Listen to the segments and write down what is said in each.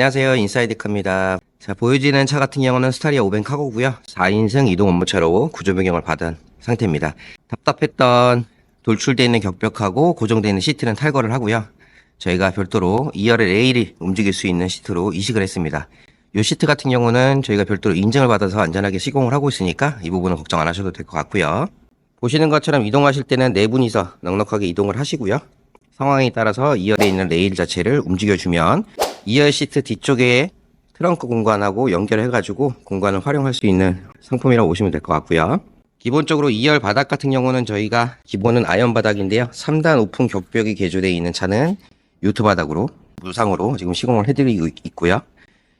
안녕하세요. 인사이드카입니다. 자, 보여지는 차 같은 경우는 스타리아 500 카고고요. 4인승 이동 업무차로 구조 변경을 받은 상태입니다. 답답했던 돌출되어 있는 격벽하고 고정되어 있는 시트는 탈거를 하고요. 저희가 별도로 2열의 레일이 움직일 수 있는 시트로 이식을 했습니다. 이 시트 같은 경우는 저희가 별도로 인증을 받아서 안전하게 시공을 하고 있으니까 이 부분은 걱정 안 하셔도 될 것 같고요. 보시는 것처럼 이동하실 때는 네 분이서 넉넉하게 이동을 하시고요. 상황에 따라서 2열에 있는 레일 자체를 움직여주면 2열 시트 뒤쪽에 트렁크 공간하고 연결해가지고 공간을 활용할 수 있는 상품이라고 보시면 될 것 같고요. 기본적으로 2열 바닥 같은 경우는 저희가 기본은 아연 바닥인데요. 3단 오픈 격벽이 개조되어 있는 차는 유트 바닥으로 무상으로 지금 시공을 해드리고 있- 있고요.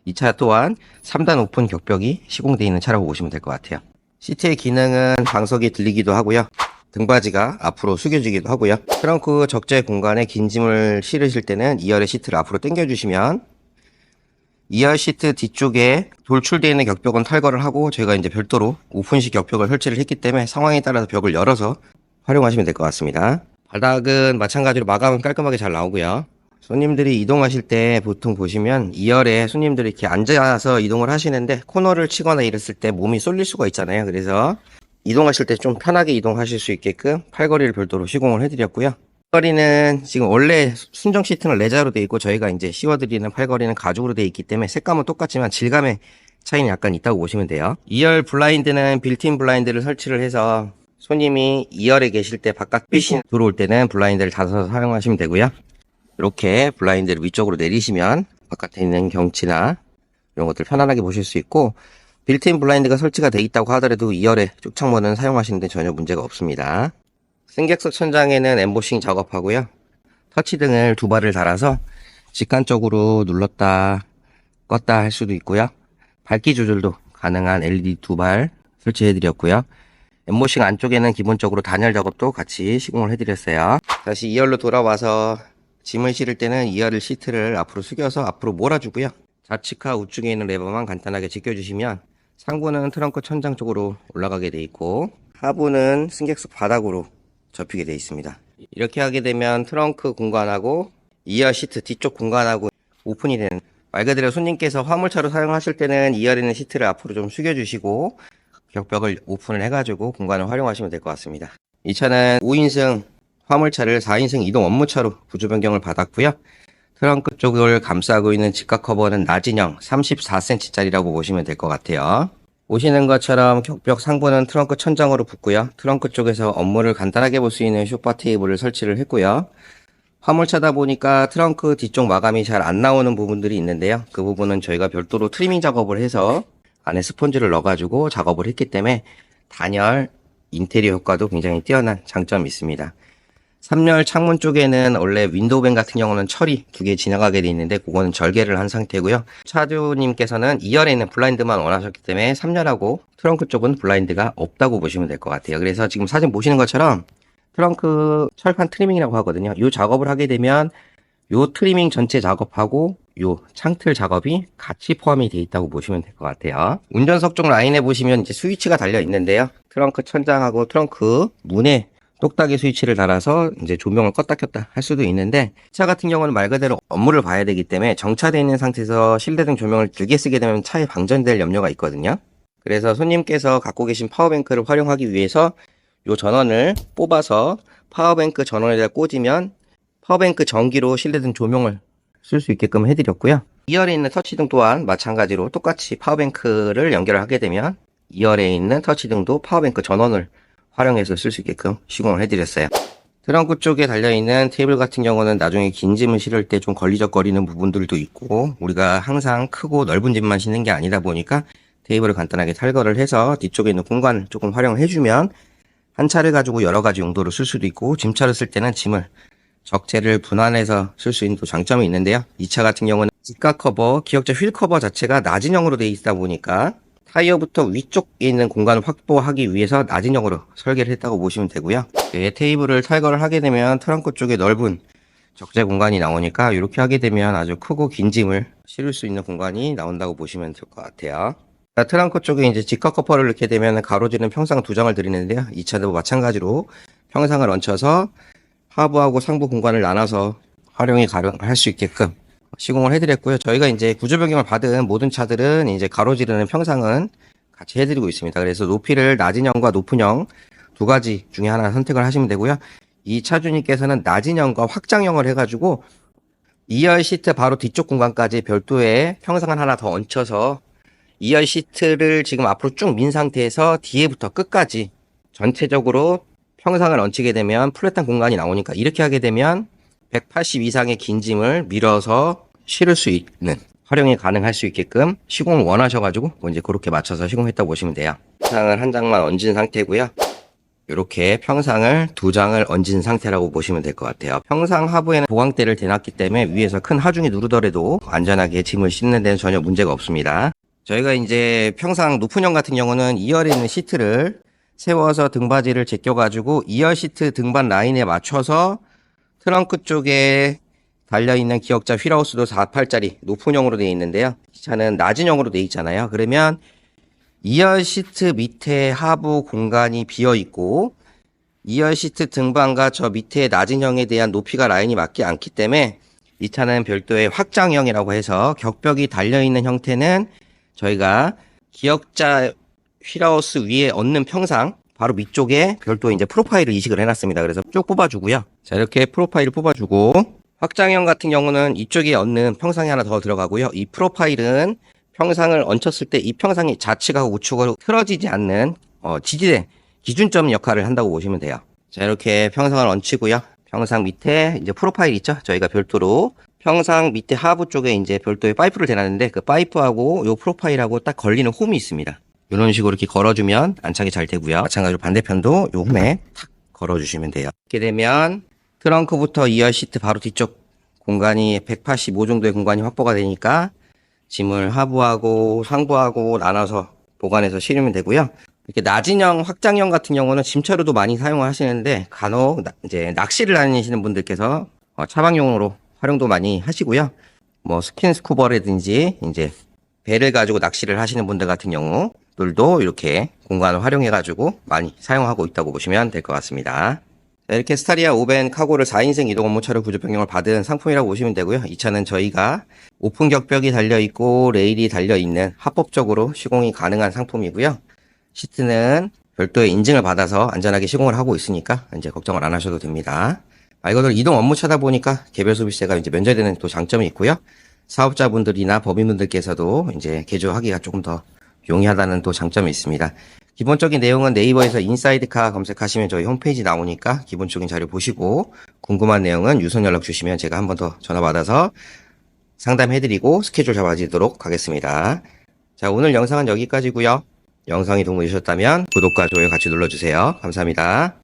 이 차 또한 3단 오픈 격벽이 시공되어 있는 차라고 보시면 될 것 같아요. 시트의 기능은 방석이 들리기도 하고요. 등받이가 앞으로 숙여지기도 하고요. 트렁크 적재 공간에 긴 짐을 실으실 때는 2열의 시트를 앞으로 당겨주시면 2열 시트 뒤쪽에 돌출되어 있는 격벽은 탈거를 하고 저희가 이제 별도로 오픈식 격벽을 설치를 했기 때문에 상황에 따라서 벽을 열어서 활용하시면 될 것 같습니다. 바닥은 마찬가지로 마감은 깔끔하게 잘 나오고요. 손님들이 이동하실 때 보통 보시면 2열에 손님들이 이렇게 앉아서 이동을 하시는데 코너를 치거나 이랬을 때 몸이 쏠릴 수가 있잖아요. 그래서 이동하실 때 좀 편하게 이동하실 수 있게끔 팔걸이를 별도로 시공을 해드렸고요. 팔걸이는 지금 원래 순정 시트는 레자로 되어 있고 저희가 이제 씌워드리는 팔걸이는 가죽으로 되어 있기 때문에 색감은 똑같지만 질감의 차이는 약간 있다고 보시면 돼요. 2열 블라인드는 빌트인 블라인드를 설치를 해서 손님이 2열에 계실 때 바깥 빛이 들어올 때는 블라인드를 닫아서 사용하시면 되고요. 이렇게 블라인드를 위쪽으로 내리시면 바깥에 있는 경치나 이런 것들 편안하게 보실 수 있고 빌트인 블라인드가 설치가 되어 있다고 하더라도 2열에 쪽창문은 사용하시는데 전혀 문제가 없습니다. 승객석 천장에는 엠보싱 작업하고요. 터치등을 두 발을 달아서 직관적으로 눌렀다 껐다 할 수도 있고요. 밝기 조절도 가능한 LED 두 발 설치해 드렸고요. 엠보싱 안쪽에는 기본적으로 단열 작업도 같이 시공을 해드렸어요. 다시 2열로 돌아와서 짐을 실을 때는 2열 시트를 앞으로 숙여서 앞으로 몰아주고요. 좌측하 우측에 있는 레버만 간단하게 지켜주시면 상부는 트렁크 천장 쪽으로 올라가게 돼 있고 하부는 승객석 바닥으로 접히게 돼 있습니다. 이렇게 하게 되면 트렁크 공간하고 2열 시트 뒤쪽 공간하고 오픈이 되는 말 그대로 손님께서 화물차로 사용하실 때는 2열에 있는 시트를 앞으로 좀 숙여주시고 격벽을 오픈을 해가지고 공간을 활용하시면 될 것 같습니다. 이 차는 5인승 화물차를 4인승 이동 업무차로 구조 변경을 받았고요. 트렁크 쪽을 감싸고 있는 직각 커버는 낮은형 34cm짜리라고 보시면 될 것 같아요. 보시는 것처럼 격벽 상부는 트렁크 천장으로 붙고요. 트렁크 쪽에서 업무를 간단하게 볼 수 있는 쇼파 테이블을 설치를 했고요. 화물차다 보니까 트렁크 뒤쪽 마감이 잘 안 나오는 부분들이 있는데요. 그 부분은 저희가 별도로 트리밍 작업을 해서 안에 스펀지를 넣어가지고 작업을 했기 때문에 단열, 인테리어 효과도 굉장히 뛰어난 장점이 있습니다. 3열 창문 쪽에는 원래 윈도우밴 같은 경우는 철이 두 개 지나가게 돼 있는데 그거는 절개를 한 상태고요. 차주님께서는 2열에 있는 블라인드만 원하셨기 때문에 3열하고 트렁크 쪽은 블라인드가 없다고 보시면 될 것 같아요. 그래서 지금 사진 보시는 것처럼 트렁크 철판 트리밍이라고 하거든요. 이 작업을 하게 되면 요 트리밍 전체 작업하고 요 창틀 작업이 같이 포함이 되어 있다고 보시면 될 것 같아요. 운전석 쪽 라인에 보시면 이제 스위치가 달려 있는데요. 트렁크 천장하고 트렁크 문에 똑딱이 스위치를 달아서 이제 조명을 껐다 켰다 할 수도 있는데 차 같은 경우는 말 그대로 업무를 봐야 되기 때문에 정차되어 있는 상태에서 실내등 조명을 길게 쓰게 되면 차에 방전될 염려가 있거든요. 그래서 손님께서 갖고 계신 파워뱅크를 활용하기 위해서 요 전원을 뽑아서 파워뱅크 전원에다 꽂으면 파워뱅크 전기로 실내등 조명을 쓸 수 있게끔 해드렸고요. 2열에 있는 터치등 또한 마찬가지로 똑같이 파워뱅크를 연결을 하게 되면 2열에 있는 터치등도 파워뱅크 전원을 활용해서 쓸 수 있게끔 시공을 해드렸어요. 트렁크 쪽에 달려있는 테이블 같은 경우는 나중에 긴 짐을 실을 때 좀 걸리적거리는 부분들도 있고 우리가 항상 크고 넓은 짐만 싣는 게 아니다 보니까 테이블을 간단하게 탈거를 해서 뒤쪽에 있는 공간을 조금 활용을 해주면 한 차를 가지고 여러 가지 용도로 쓸 수도 있고 짐차를 쓸 때는 짐을 적재를 분할해서 쓸 수 있는 또 장점이 있는데요. 이 차 같은 경우는 직각 커버, 기역자 휠 커버 자체가 낮은 형으로 되어 있다 보니까 타이어부터 위쪽에 있는 공간을 확보하기 위해서 낮은 형으로 설계를 했다고 보시면 되고요. 네, 테이블을 탈거를 하게 되면 트렁크 쪽에 넓은 적재 공간이 나오니까 이렇게 하게 되면 아주 크고 긴 짐을 실을 수 있는 공간이 나온다고 보시면 될 것 같아요. 자, 트렁크 쪽에 이제 직각 커퍼를 넣게 되면 가로지는 평상 두 장을 드리는데요. 이 차도 마찬가지로 평상을 얹혀서 하부하고 상부 공간을 나눠서 활용이 가능할 수 있게끔 시공을 해드렸고요. 저희가 이제 구조 변경을 받은 모든 차들은 이제 가로지르는 평상은 같이 해드리고 있습니다. 그래서 높이를 낮은 형과 높은 형 두 가지 중에 하나 선택을 하시면 되고요. 이 차주님께서는 낮은 형과 확장형을 해가지고 2열 시트 바로 뒤쪽 공간까지 별도의 평상을 하나 더 얹혀서 2열 시트를 지금 앞으로 쭉 민 상태에서 뒤에부터 끝까지 전체적으로 평상을 얹히게 되면 플랫한 공간이 나오니까 이렇게 하게 되면 180 이상의 긴 짐을 밀어서 실을 수 있는 활용이 가능할 수 있게끔 시공을 원하셔가지고 뭐 이제 그렇게 맞춰서 시공했다고 보시면 돼요. 평상을 한 장만 얹은 상태고요. 이렇게 평상을 두 장을 얹은 상태라고 보시면 될 것 같아요. 평상 하부에는 보강대를 대놨기 때문에 위에서 큰 하중이 누르더라도 안전하게 짐을 싣는 데는 전혀 문제가 없습니다. 저희가 이제 평상 높은 형 같은 경우는 2열에 있는 시트를 세워서 등받이를 제껴가지고 2열 시트 등반 라인에 맞춰서 트렁크 쪽에 달려있는 기역자 휠하우스도 48짜리 높은 형으로 되어 있는데요. 이 차는 낮은 형으로 되어 있잖아요. 그러면 2열 시트 밑에 하부 공간이 비어 있고 2열 시트 등반과 저 밑에 낮은 형에 대한 높이가 라인이 맞지 않기 때문에 이 차는 별도의 확장형이라고 해서 격벽이 달려있는 형태는 저희가 기역자 휠하우스 위에 얹는 평상 바로 밑쪽에 별도의 이제 프로파일을 이식을 해놨습니다. 그래서 쭉 뽑아주고요. 자 이렇게 프로파일을 뽑아주고 확장형 같은 경우는 이쪽에 얹는 평상이 하나 더 들어가고요. 이 프로파일은 평상을 얹혔을 때 이 평상이 좌측하고 우측으로 틀어지지 않는 어, 지지대 기준점 역할을 한다고 보시면 돼요. 자 이렇게 평상을 얹히고요. 평상 밑에 이제 프로파일 있죠? 저희가 별도로 평상 밑에 하부 쪽에 이제 별도의 파이프를 대놨는데 그 파이프하고 요 프로파일하고 딱 걸리는 홈이 있습니다. 이런 식으로 이렇게 걸어주면 안착이 잘 되고요. 마찬가지로 반대편도 요 홈에 탁 걸어주시면 돼요. 이렇게 되면 트렁크부터 2열 시트 바로 뒤쪽 공간이 185 정도의 공간이 확보가 되니까 짐을 하부하고 상부하고 나눠서 보관해서 실으면 되고요. 이렇게 낮은형, 확장형 같은 경우는 짐차로도 많이 사용을 하시는데 간혹 나- 이제 낚시를 다니시는 분들께서 어, 차박용으로 활용도 많이 하시고요. 뭐 스킨 스쿠버라든지 이제 배를 가지고 낚시를 하시는 분들 같은 경우들도 이렇게 공간을 활용해 가지고 많이 사용하고 있다고 보시면 될 것 같습니다. 자, 이렇게 스타리아 오벤 카고를 4인승 이동 업무차로 구조 변경을 받은 상품이라고 보시면 되고요. 이 차는 저희가 오픈 격벽이 달려 있고 레일이 달려 있는 합법적으로 시공이 가능한 상품이고요. 시트는 별도의 인증을 받아서 안전하게 시공을 하고 있으니까 이제 걱정을 안 하셔도 됩니다. 말 그대로 이동 업무차다 보니까 개별 소비세가 이제 면제되는 또 장점이 있고요. 사업자분들이나 법인분들께서도 이제 개조하기가 조금 더 용이하다는 또 장점이 있습니다. 기본적인 내용은 네이버에서 인사이드카 검색하시면 저희 홈페이지 나오니까 기본적인 자료 보시고 궁금한 내용은 유선 연락 주시면 제가 한 번 더 전화 받아서 상담해드리고 스케줄 잡아지도록 하겠습니다. 자, 오늘 영상은 여기까지고요. 영상이 도움이 되셨다면 구독과 좋아요 같이 눌러주세요. 감사합니다.